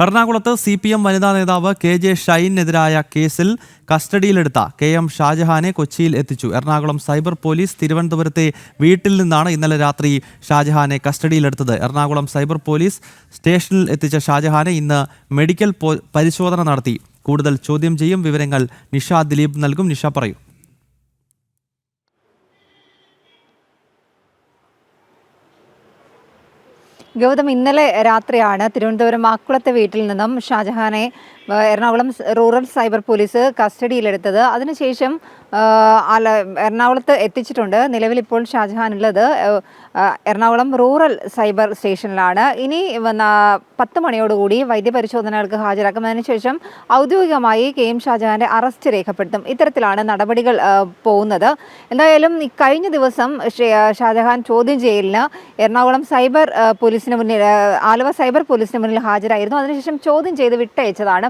എറണാകുളത്ത് C P M വനിതാ നേതാവ് കെ ജെ ഷൈനെതിരായ കേസിൽ കസ്റ്റഡിയിലെടുത്ത കെ എം ഷാജഹാനെ കൊച്ചിയിൽ എത്തിച്ചു. എറണാകുളം സൈബർ പോലീസ് തിരുവനന്തപുരത്തെ വീട്ടിൽ നിന്നാണ് ഇന്നലെ രാത്രി ഷാജഹാനെ കസ്റ്റഡിയിലെടുത്തത്. എറണാകുളം സൈബർ പോലീസ് സ്റ്റേഷനിൽ എത്തിച്ച ഷാജഹാനെ ഇന്ന് മെഡിക്കൽ പരിശോധന നടത്തി. കൂടുതൽ ചോദ്യം ചെയ്യും വിവരങ്ങൾ നിഷ ദിലീപ് നൽകും. നിഷ പറയൂ. ഗൗതം ഇന്നലെ രാത്രിയാണ് തിരുവനന്തപുരം ആക്കുളത്തെ വീട്ടിൽ നിന്നും ഷാജഹാനെ എറണാകുളം റൂറൽ സൈബർ പോലീസ് കസ്റ്റഡിയിലെടുത്തത്. അതിനുശേഷം ആല എറണാകുളത്ത് എത്തിച്ചിട്ടുണ്ട്. നിലവിലിപ്പോൾ ഷാജഹാൻ ഉള്ളത്. എറണാകുളം റൂറൽ സൈബർ സ്റ്റേഷനിലാണ്. ഇനി പത്ത് മണിയോടുകൂടി വൈദ്യപരിശോധനകൾക്ക് ഹാജരാക്കും ശേഷം ഔദ്യോഗികമായി കെ എം ഷാജഹാന്റെ അറസ്റ്റ് രേഖപ്പെടുത്തും. ഇത്തരത്തിലാണ് നടപടികൾ പോകുന്നത്. എന്തായാലും കഴിഞ്ഞ ദിവസം ഷാജഹാൻ ചോദ്യം ചെയ്യലിന് എറണാകുളം സൈബർ പോലീസിന് മുന്നിൽ ആലുവ സൈബർ പോലീസിന് മുന്നിൽ ഹാജരായിരുന്നു. അതിനുശേഷം ചോദ്യം ചെയ്ത് വിട്ടയച്ചതാണ്.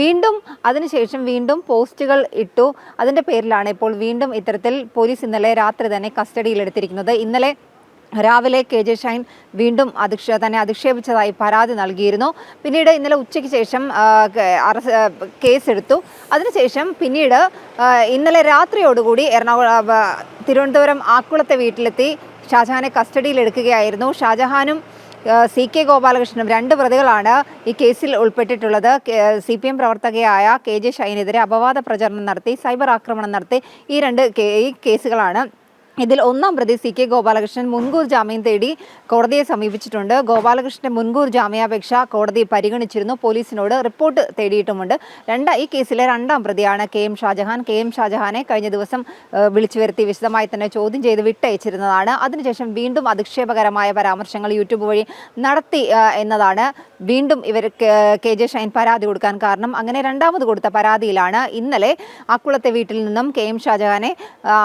വീണ്ടും അതിനുശേഷം വീണ്ടും പോസ്റ്റുകൾ ഇട്ടു. അതിന്റെ പേരിലാണ് ഇപ്പോൾ വീണ്ടും ഇത്തരത്തിൽ പോലീസ് ഇന്നലെ രാത്രി തന്നെ കസ്റ്റഡിയിലെടുത്തിരിക്കുന്നത് ഇന്നലെ രാവിലെ കെ ജെ ഷൈൻ വീണ്ടും അധിക്ഷ തന്നെ അധിക്ഷേപിച്ചതായി പരാതി നൽകിയിരുന്നു. പിന്നീട് ഇന്നലെ ഉച്ചയ്ക്ക് ശേഷം കേസെടുത്തു. അതിനുശേഷം പിന്നീട് ഇന്നലെ രാത്രിയോടുകൂടി എറണാകുളം തിരുവനന്തപുരം ആക്കുളത്തെ വീട്ടിലെത്തി ഷാജഹാനെ കസ്റ്റഡിയിലെടുക്കുകയായിരുന്നു ഷാജഹാനും സി കെ ഗോപാലകൃഷ്ണനും രണ്ട് പ്രതികളാണ് ഈ കേസിൽ ഉൾപ്പെട്ടിട്ടുള്ളത്. സി പി എം പ്രവർത്തകയായ കെ ജെ ഷൈനെതിരെ അപവാദ പ്രചരണം നടത്തി സൈബർ ആക്രമണം നടത്തി ഈ രണ്ട് ഈ കേസുകളാണ് ഇതിൽ ഒന്നാം പ്രതി സി കെ ഗോപാലകൃഷ്ണൻ മുൻകൂർ ജാമ്യം തേടി കോടതിയെ സമീപിച്ചിട്ടുണ്ട്. ഗോപാലകൃഷ്ണന്റെ മുൻകൂർ ജാമ്യാപേക്ഷ കോടതി പരിഗണിച്ചിരുന്നു. പോലീസിനോട് റിപ്പോർട്ട് തേടിയിട്ടുമുണ്ട്. രണ്ട് ഈ കേസിലെ രണ്ടാം പ്രതിയാണ് K M Shajahan. K M ഷാജഹാനെ കഴിഞ്ഞ ദിവസം വിളിച്ചു വരുത്തി വിശദമായി തന്നെ ചോദ്യം ചെയ്ത് വിട്ടയച്ചിരുന്നതാണ്. അതിനുശേഷം വീണ്ടും അധിക്ഷേപകരമായ പരാമർശങ്ങൾ യൂട്യൂബ് വഴി നടത്തി എന്നതാണ് വീണ്ടും ഇവർ കെ ജെ ഷൈൻ പരാതി കൊടുക്കാൻ കാരണം അങ്ങനെ രണ്ടാമത് കൊടുത്ത പരാതിയിലാണ് ഇന്നലെ അക്കുളത്തെ വീട്ടിൽ നിന്നും കെ എം ഷാജഹാനെ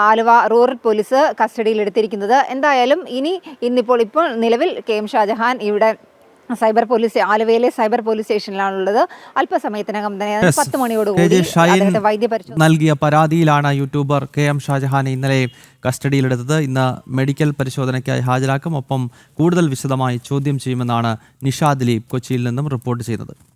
ആലുവ റൂറൽ പോലീസ് കസ്റ്റഡിയിൽ എടുത്തിരിക്കുന്നത്. എന്തായാലും ഇനി ഇന്നിപ്പോൾ ഇപ്പോൾ നിലവിൽ കെ എം ഷാജഹാൻ ഇവിടെ സൈബർ പോലീസ് ആലുവയിലെ സൈബർ പോലീസ് സ്റ്റേഷനിലാണുള്ളത്. അല്പസമയത്തിനകം തന്നെ. പത്ത് മണിയോട് വൈദ്യപരിശോധന നൽകിയ പരാതിയിലാണ് യൂട്യൂബർ കെ എം ഷാജഹാനെ ഇന്നലെ കസ്റ്റഡിയിലെടുത്തത്. ഇന്ന് മെഡിക്കൽ പരിശോധനയ്ക്കായി ഹാജരാക്കും. ഒപ്പം കൂടുതൽ വിശദമായി ചോദ്യം ചെയ്യുമെന്നാണ് നിഷാദ് ദിലീപ് കൊച്ചിയിൽ നിന്നും റിപ്പോർട്ട് ചെയ്തത്.